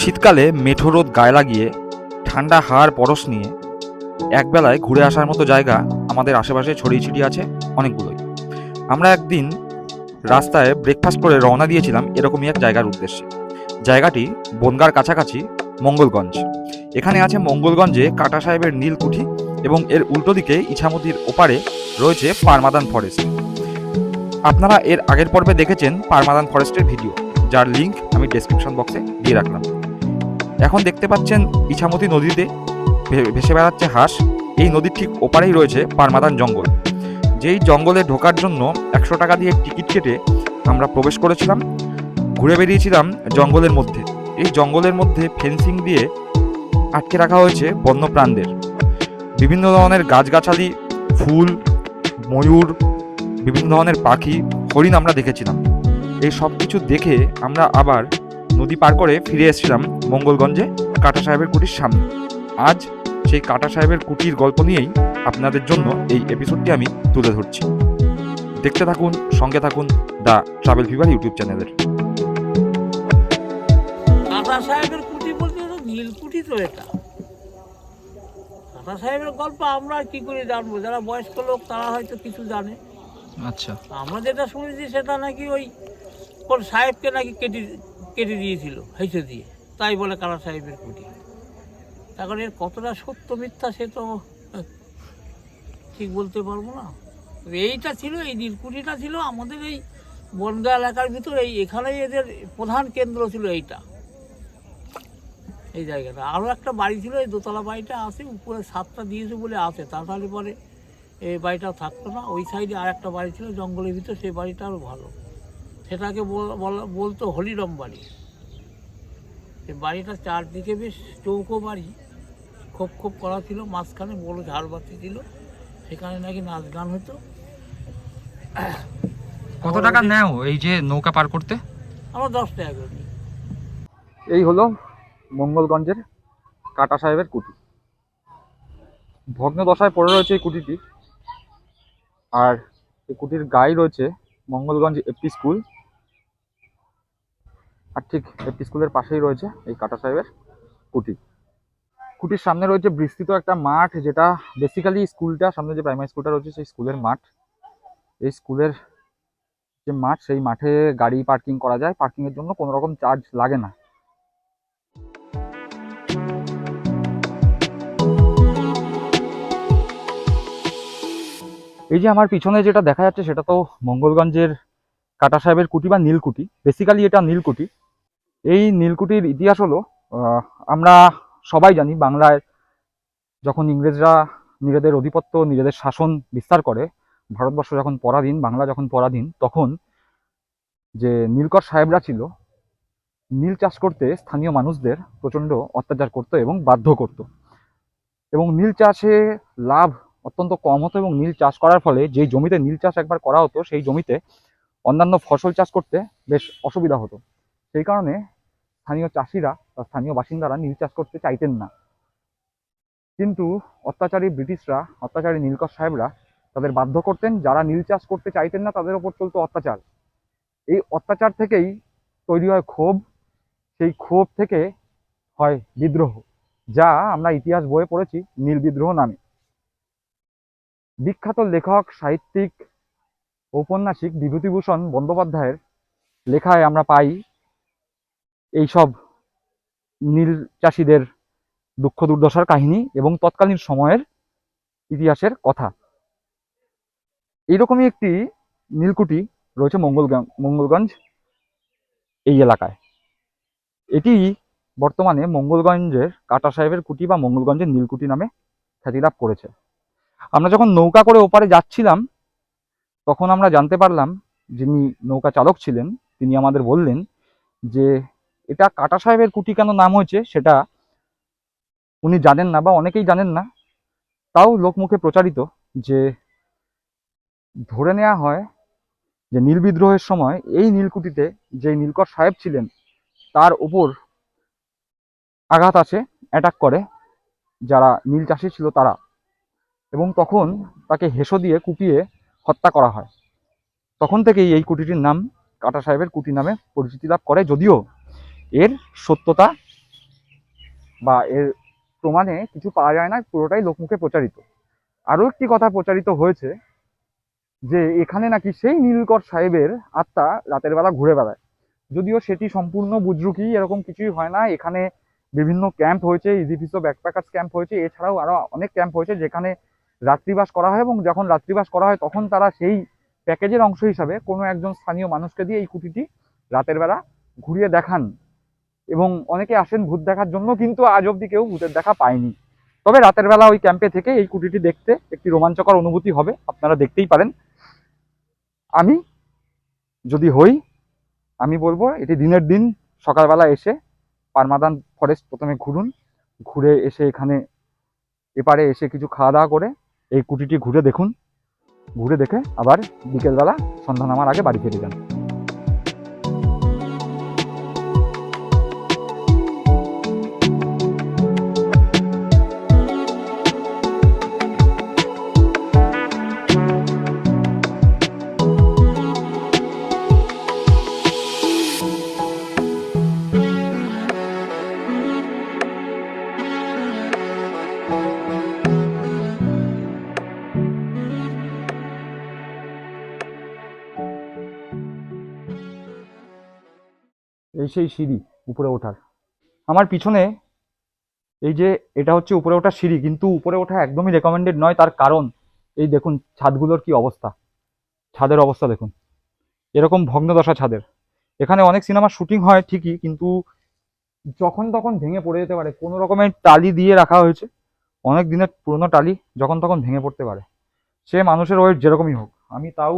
শীতকালে মেঠো রোদ গায়ে লাগিয়ে, ঠান্ডা হাড় পরশ নিয়ে একবেলায় ঘুরে আসার মতো জায়গা আমাদের আশেপাশে ছড়িয়ে ছিটিয়ে আছে অনেকগুলোই। আমরা একদিন রাস্তায় ব্রেকফাস্ট করে রওনা দিয়েছিলাম এরকমই এক জায়গার উদ্দেশ্যে। জায়গাটি বনগার কাছাকাছি মঙ্গলগঞ্জ। এখানে আছে মঙ্গলগঞ্জে কাটা সাহেবের নীলকুঠি এবং এর উল্টো দিকে ইছামতির ওপারে রয়েছে পারমাদান ফরেস্ট। আপনারা এর আগের পর্বে দেখেছেন পারমাদান ফরেস্টের ভিডিও। যার লিঙ্ক আমি ডেসক্রিপশন বক্সে দিয়ে রাখলাম। এখন দেখতে পাচ্ছেন ইছামতি নদীতে ভেসে বেড়াচ্ছে হাঁস। এই নদীর ঠিক ওপারেই রয়েছে পারমাদান জঙ্গল। যেই জঙ্গলে ঢোকার জন্য একশো টাকা দিয়ে টিকিট কেটে আমরা প্রবেশ করেছিলাম, ঘুরে বেরিয়েছিলাম জঙ্গলের মধ্যে। এই জঙ্গলের মধ্যে ফেন্সিং দিয়ে আটকে রাখা হয়েছে বন্যপ্রাণদের। বিভিন্ন ধরনের গাছগাছালি, ফুল, ময়ূর, বিভিন্ন ধরনের পাখি, হরিণ আমরা দেখেছিলাম। এই সব কিছু দেখে আমরা আবার নদী পার করে ফিরে এসেছিলাম মঙ্গলগঞ্জে কাটা সাহেবের কুটির সামনে। আজ সেই কাটা সাহেবের কুটির গল্প নিয়েই আপনাদের জন্য এই এপিসোডটি আমি তুলে ধরছি। দেখতে থাকুন সঙ্গে থাকুন দ্য ট্রাভেল ফিভার ইউটিউব চ্যানেলের। কাঁথা সাহেবের কুটি বলতে তো নীলকুঠি তো এটা। কাঁথা সাহেবের গল্প আমরা কি করে জানব? যারা বয়স্ক লোক তারা হয়তো কিছু জানে। আচ্ছা। আমরা যেটা শুনেছি সেটা নাকি ওই কোন সাহেবকে নাকি কেটে কেটে দিয়েছিল হেসে দিয়ে। তাই বলে কারা সাহেবের কুটি। এখন এর কতটা সত্য মিথ্যা সে তো ঠিক বলতে পারব না। এইটা ছিল, এই নীলকুঠিটা ছিল আমাদের এই বনগা এলাকার ভিতর, এই এখানেই এদের প্রধান কেন্দ্র ছিল এইটা। এই জায়গাটা। আরও একটা বাড়ি ছিল, এই দোতলা বাড়িটা আছে, উপরে সাতটা দিয়েছে বলে আছে। তাহলে পরে এই বাড়িটা থাকতো না। ওই সাইডে আর একটা বাড়ি ছিল, জঙ্গলের ভিতর, সেই বাড়িটা আরও ভালো। সেটাকে বল- বলা- বলতো হলিরম বাড়ি সেই বাড়িটা চারদিকে বেশ চৌকো বাড়ি। খোপ খোপ করা ছিল মাঝখানে বড় ঝাড়বাতি ছিল সেখানে নাকি নাচ গান হতো। কত টাকা নেও এই যে নৌকা পার করতে? আমরা দশ টাকা করে নিই। এই হলো মঙ্গলগঞ্জের কাটা সাহেবের কুটি। ভগ্ন দশায় পড়ে রয়েছে এই কুটিটি। আর এই কুটির গায়ে রয়েছে মঙ্গলগঞ্জ এপি স্কুল। আর ঠিক এপি স্কুলের পাশেই রয়েছে এই কাটা সাহেবের কুটি। কুটির সামনে রয়েছে বিস্তৃত একটা মাঠ, যেটা বেসিক্যালি স্কুলটা, সামনে যে প্রাইমারি স্কুলটা রয়েছে সেই স্কুলের মাঠ। এই স্কুলের যে মাঠ, সেই মাঠে গাড়ি পার্কিং করা যায়। পার্কিংয়ের জন্য কোনো রকম চার্জ লাগে না। এই যে আমার পিছনে যেটা দেখা যাচ্ছে সেটা তো মঙ্গলগঞ্জের কাটা সাহেবের কুটি বা নীলকুটি। বেসিক্যালি এটা নীলকুটি। এই নীলকুটির ইতিহাস হলো আমরা সবাই জানি বাংলায় যখন ইংরেজরা নিজেদের অধিপত্য নিজেদের শাসন বিস্তার করে, ভারতবর্ষ যখন পরাধীন, বাংলা যখন পরাধীন, তখন যে নীলকর সাহেবরা ছিল, নীল চাষ করতে স্থানীয় মানুষদের প্রচণ্ড অত্যাচার করতো এবং বাধ্য করতো। এবং নীল চাষে লাভ অত্যন্ত কম হতো এবং নীল চাষ করার ফলে যেই জমিতে নীল চাষ একবার করা হতো, সেই জমিতে অন্যান্য ফসল চাষ করতে বেশ অসুবিধা হতো। সেই কারণে স্থানীয় চাষিরা বা স্থানীয় বাসিন্দারা নীল চাষ করতে চাইতেন না। কিন্তু অত্যাচারী ব্রিটিশরা, অত্যাচারী নীলকর সাহেবরা তাদের বাধ্য করতেন, যারা নীল চাষ করতে চাইতেন না তাদের ওপর চলতো অত্যাচার। এই অত্যাচার থেকেই তৈরি হয় ক্ষোভ, সেই ক্ষোভ থেকে হয় বিদ্রোহ, যা আমরা ইতিহাস বয়ে পড়েছি নীল বিদ্রোহ নামে। বিখ্যাত লেখক, সাহিত্যিক, ঔপন্যাসিক বিভূতিভূষণ বন্দ্যোপাধ্যায়ের লেখায় আমরা পাই এইসব নীল চাষিদের দুঃখ দুর্দশার কাহিনী এবং তৎকালীন সময়ের ইতিহাসের কথা। এইরকমই একটি নীলকুঠি রয়েছে মঙ্গলগঞ্জ মঙ্গলগঞ্জ এই এলাকায়। এটি বর্তমানে মঙ্গলগঞ্জের কাটা সাহেবের কুটি বা মঙ্গলগঞ্জের নীলকুটি নামে খ্যাতি লাভ করেছে। আমরা যখন নৌকা করে ওপারে যাচ্ছিলাম, তখন আমরা জানতে পারলাম যিনি নৌকা চালক ছিলেন, তিনি আমাদের বললেন যে এটা কাটা সাহেবের কুটি কেন নাম হয়েছে সেটা উনি জানেন না বা অনেকেই জানেন না। তাও লোকমুখে প্রচারিত যে ধরে নেওয়া হয় যে নীল বিদ্রোহের সময় এই নীলকুঠিতে যে নীলকর সাহেব ছিলেন, তার উপর আঘাত আসে অ্যাটাক করে, যারা নীল চাষি ছিল তারা। এবং তখন তাকে হেসো দিয়ে কুপিয়ে হত্যা করা হয়। তখন থেকেই এই কুটিটির নাম কাটা সাহেবের কুটি নামে পরিচিতি লাভ করে, যদিও এর সত্যতা বা এর প্রমাণে কিছু পাওয়া যায় না, পুরোটাই লোকমুখে প্রচারিত। আরও একটি কথা প্রচারিত হয়েছে যে এখানে নাকি সেই নীলকর সাহেবের আত্মা রাতের বেলা ঘুরে বেড়ায়। যদিও সেটি সম্পূর্ণ বুজরুকি এরকম কিছুই হয় না। এখানে বিভিন্ন ক্যাম্প হয়েছে ইজিপিসো ব্যাকপ্যাকার্স ক্যাম্প হয়েছে, এছাড়াও আরও অনেক ক্যাম্প হয়েছে যেখানে রাত্রিবাস করা হয় এবং যখন রাত্রিবাস করা হয় তখন তারা সেই প্যাকেজের অংশ হিসাবে কোনো একজন স্থানীয় মানুষকে দিয়ে এই কুটিটি রাতের বেলা ঘুরিয়ে দেখান। এবং অনেকে আসেন ভূত দেখার জন্য, কিন্তু আজ অবধি কেউ ভূতের দেখা পায়নি। তবে রাতের বেলা ওই ক্যাম্পে থেকে এই কুটিটি দেখতে একটি রোমাঞ্চকর অনুভূতি হবে, আপনারা দেখতেই পারেন। আমি যদি হই, আমি বলব এটি দিনের দিন, সকালবেলা এসে পারমাদান ফরেস্ট প্রথমে ঘুরুন, ঘুরে এসে এখানে এপারে এসে কিছু খাওয়া দাওয়া করে এই কুটিটি ঘুরে দেখুন। ঘুরে দেখে আবার বিকেলবেলা সন্ধ্যা নামার আগে বাড়ি ফিরে যান। সেই সিঁড়ি উপরে ওঠার। আমার পিছনে এই যে এটা হচ্ছে উপরে ওঠার সিঁড়ি, কিন্তু উপরে ওঠা একদমই রেকমেন্ডেড নয়, তার কারণ এই দেখুন ছাদগুলোর কি অবস্থা। ছাদের অবস্থা দেখুন। এরকম ভগ্নদশা ছাদের। এখানে অনেক সিনেমার শুটিং হয় ঠিকই, কিন্তু যখন তখন ভেঙে পড়ে যেতে পারে। কোনো রকমের টালি দিয়ে রাখা হয়েছে। অনেক দিনের পুরনো টালি যখন তখন ভেঙে পড়তে পারে। সে মানুষের ওয়েট যেরকমই হোক। আমি তাও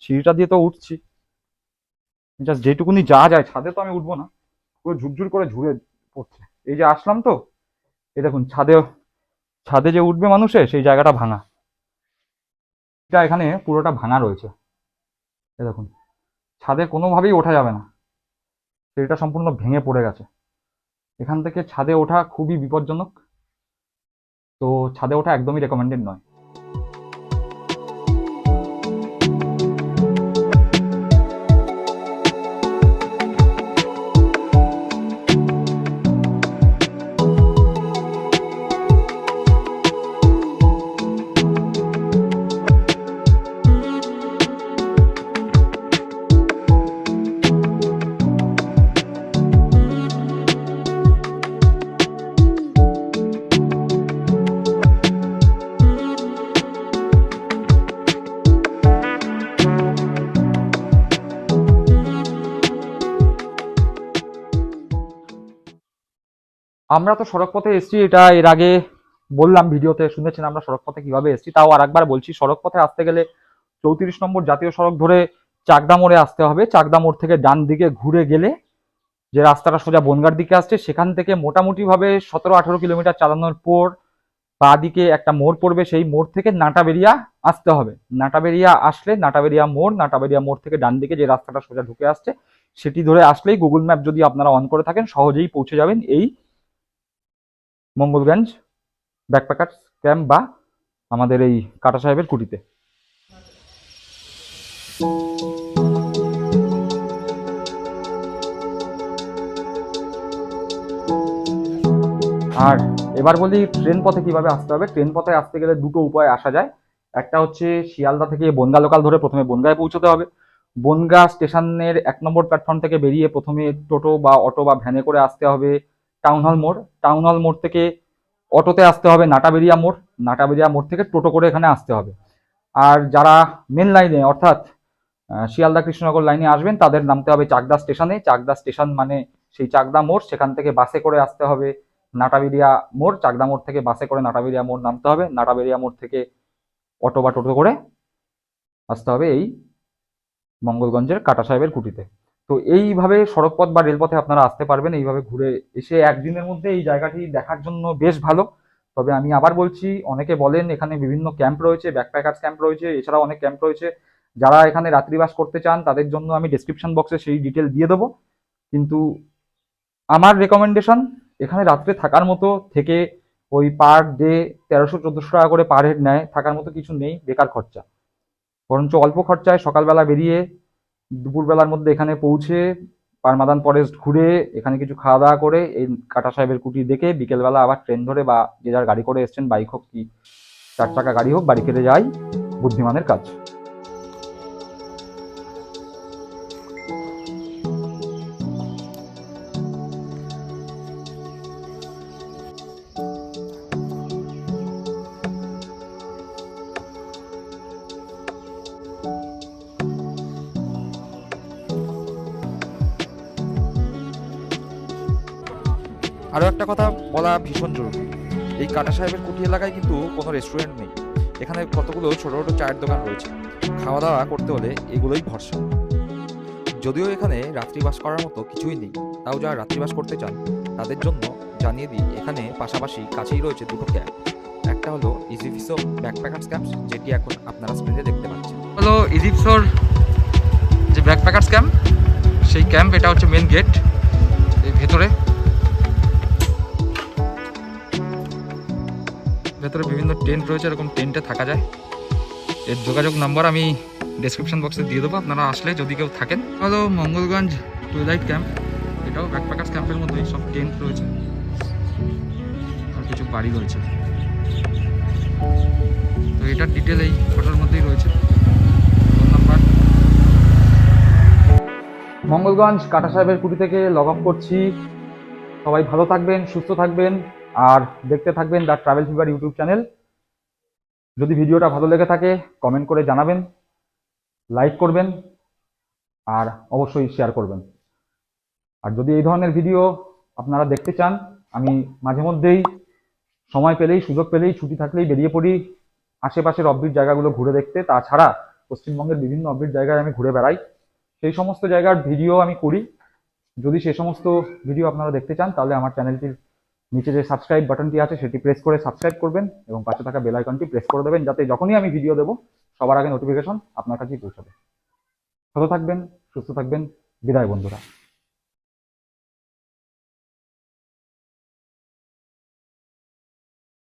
সিঁড়িটা দিয়ে তো উঠছি। জাস্ট যেটুকুনি যা যায়, ছাদে তো আমি উঠবো না। পুরো ঝুরঝুর করে ঝুড়ে পড়ছে। এই যে আসলাম তো, এই দেখুন, ছাদে ছাদে যে উঠবে মানুষে, সেই জায়গাটা ভাঙা। এটা এখানে পুরোটা ভাঙা রয়েছে। এই দেখুন, ছাদে কোনোভাবেই ওঠা যাবে না। সেটা সম্পূর্ণ ভেঙে পড়ে গেছে। এখান থেকে ছাদে ওঠা খুবই বিপজ্জনক। তো ছাদে ওঠা একদমই রেকমেন্ডেড নয়। আমরা তো সড়ক পথে এসেছি, এটা এর আগে বললাম ভিডিওতে, শুনেছেন আমরা সড়ক পথে কীভাবে এসেছি, তাও আর একবার বলছি সড়ক পথে আসতে গেলে চৌত্রিশ নম্বর জাতীয় সড়ক ধরে চাকদা মোড়ে আসতে হবে। চাকদা মোড় থেকে ডান দিকে ঘুরে গেলে যে রাস্তাটা সোজা বনগার দিকে আসছে, সেখান থেকে মোটামুটিভাবে সতেরো আঠেরো কিলোমিটার চালানোর পর বা দিকে একটা মোড় পড়বে, সেই মোড় থেকে নাটাবেরিয়া আসতে হবে। নাটাবেরিয়া আসলে নাটাবেরিয়া মোড় নাটাবেরিয়া মোড় থেকে ডান দিকে যে রাস্তাটা সোজা ঢুকে আসছে, সেটি ধরে আসলেই গুগল ম্যাপ যদি আপনারা অন করে থাকেন, সহজেই পৌঁছে যাবেন এই মঙ্গলগঞ্জ ব্যাকপ্যাকার্স ক্যাম্প বা আমাদের এই কাটা সাহেবের কুটিতে। আর এবার বলি ট্রেন পথে কীভাবে আসতে হবে। ট্রেন পথে আসতে গেলে দুটো উপায় আসা যায়। একটা হচ্ছে শিয়ালদা থেকে বনগা লোকাল ধরে প্রথমে বনগায় পৌঁছতে হবে। বনগা স্টেশনের এক নম্বর প্ল্যাটফর্ম থেকে বেরিয়ে প্রথমে টোটো বা অটো বা ভ্যানে করে আসতে হবে। টাউন হল মোড়। টাউন হল মোড় থেকে অটোতে আসতে হবে, নাটাবেরিয়া মোড়। নাটাবেরিয়া মোড় থেকে টোটো করে এখানে আসতে হবে। আর যারা মেন লাইনে অর্থাৎ শিয়ালদা কৃষ্ণনগর লাইনে আসবেন, তাদের নামতে হবে চাকদা স্টেশনে। চাকদা স্টেশন মানে সেই চাকদা মোড়। সেখান থেকে বাসে করে আসতে হবে নাটাবেরিয়া মোড়। চাকদা মোড় থেকে বাসে করে নাটাবেরিয়া মোড় নামতে হবে। নাটাবেরিয়া মোড় থেকে অটো বা টোটো করে আসতে হবে এই মঙ্গলগঞ্জের কাটা সাহেবের কুটিতে। তো এইভাবে সড়কপথ বা রেলপথে আপনারা আসতে পারবেন, এইভাবে ঘুরে এসে একদিনের মধ্যে এই জায়গাটি দেখার জন্য বেশ ভালো। তবে আমি আবার বলছি, অনেকে বলেন এখানে বিভিন্ন ক্যাম্প রয়েছে, ব্যাকপ্যাকার্স ক্যাম্প রয়েছে, এছাড়াও অনেক ক্যাম্প রয়েছে। যারা এখানে রাত্রিবাস করতে চান, তাদের জন্য আমি ডেসক্রিপশন বক্সে সেই ডিটেল দিয়ে দেবো। কিন্তু আমার রেকমেন্ডেশন এখানে রাত্রে থাকার মতো থেকে ওই পার ডে তেরোশো চোদ্দোশো টাকা করে পার হেড নেয়, থাকার মতো কিছু নেই, বেকার খরচা। বরঞ্চ অল্প খরচায় সকালবেলা বেরিয়ে দুপুরবেলার মধ্যে এখানে পৌঁছে পারমাদান ফরেস্ট ঘুরে এখানে কিছু খাওয়া দাওয়া করে এই কাটা সাহেবের কুটি দেখে বিকেলবেলা আবার ট্রেন ধরে বা যে যার গাড়ি করে এসছেন, বাইক হোক কি, চার চাকা গাড়ি হোক, বাড়ি ফিরে যাই বুদ্ধিমানের কাজ। আরও একটা কথা বলা ভীষণ জরুরি। এই কাটা সাহেবের কুটি এলাকায় কিন্তু কোনো রেস্টুরেন্ট নেই। এখানে কতগুলো ছোট ছোট চায়ের দোকান রয়েছে। খাওয়া দাওয়া করতে হলে এগুলোই ভরসা। যদিও এখানে রাত্রিবাস করার মতো কিছুই নেই, তাও যারা রাত্রিবাস করতে চান, তাদের জন্য জানিয়ে দিই, এখানে পাশাপাশি কাছেই রয়েছে দুটো ক্যাম্প একটা হলো ইজিফিসো ব্যাকপ্যাকার্স ক্যাম্প যেটি এখন আপনারা স্ক্রিনে দেখতে পাচ্ছেন। হলো ইজিপসোর যে ব্যাকপ্যাকার্স ক্যাম্প সেই ক্যাম্প এটা হচ্ছে মেন গেট এই ভেতরে। ভেতরে বিভিন্ন টেন্ট রয়েছে, এরকম টেন্টে থাকা যায়। এর যোগাযোগ নাম্বার আমি ডেসক্রিপশন বক্সে দিয়ে দেবো, আপনারা আসলে যদি কেউ থাকেন। হলো মঙ্গলগঞ্জ টুইলাইট ক্যাম্প এটাও ব্যাকপ্যাকার্স ক্যাম্পের মধ্যে সব টেন্ট রয়েছে। আর কিছু বাড়ি রয়েছে। তো এটার ডিটেল এই ফটোর মধ্যেই রয়েছে। মঙ্গলগঞ্জ কাটা সাহেবের কুটি থেকে লগ অফ করছি। সবাই ভালো থাকবেন, সুস্থ থাকবেন। আর দেখতে থাকবেন the travel fever YouTube channel. যদি ভিডিওটা ভালো লেগে থাকে কমেন্ট করে জানাবেন লাইক করবেন, আর অবশ্যই শেয়ার করবেন। আর যদি এই ধরনের ভিডিও আপনারা দেখতে চান, আমি মাঝে মধ্যেই সময় পেলেই, সুযোগ পেলেই, ছুটি থাকলেই বেরিয়ে পড়ি আশেপাশের অববিট জায়গাগুলো ঘুরে দেখতে। তাছাড়া পশ্চিমবঙ্গের বিভিন্ন অববিট জায়গায় আমি ঘুরে বেড়াই। সেই সমস্ত জায়গার ভিডিও আমি করি। যদি সে সমস্ত ভিডিও আপনারা দেখতে চান, তাহলে আমার চ্যানেলটির নিচে যে সাবস্ক্রাইব বাটনটি আছে, সেটি প্রেস করে সাবস্ক্রাইব করবেন এবং পাশে থাকা বেল আইকনটি প্রেস করে দেবেন যাতে যখনই আমি ভিডিও দেবো, সবার আগে নোটিফিকেশন আপনার কাছেই পৌঁছাবে। ভালো থাকবেন, সুস্থ থাকবেন, বিদায় বন্ধুরা।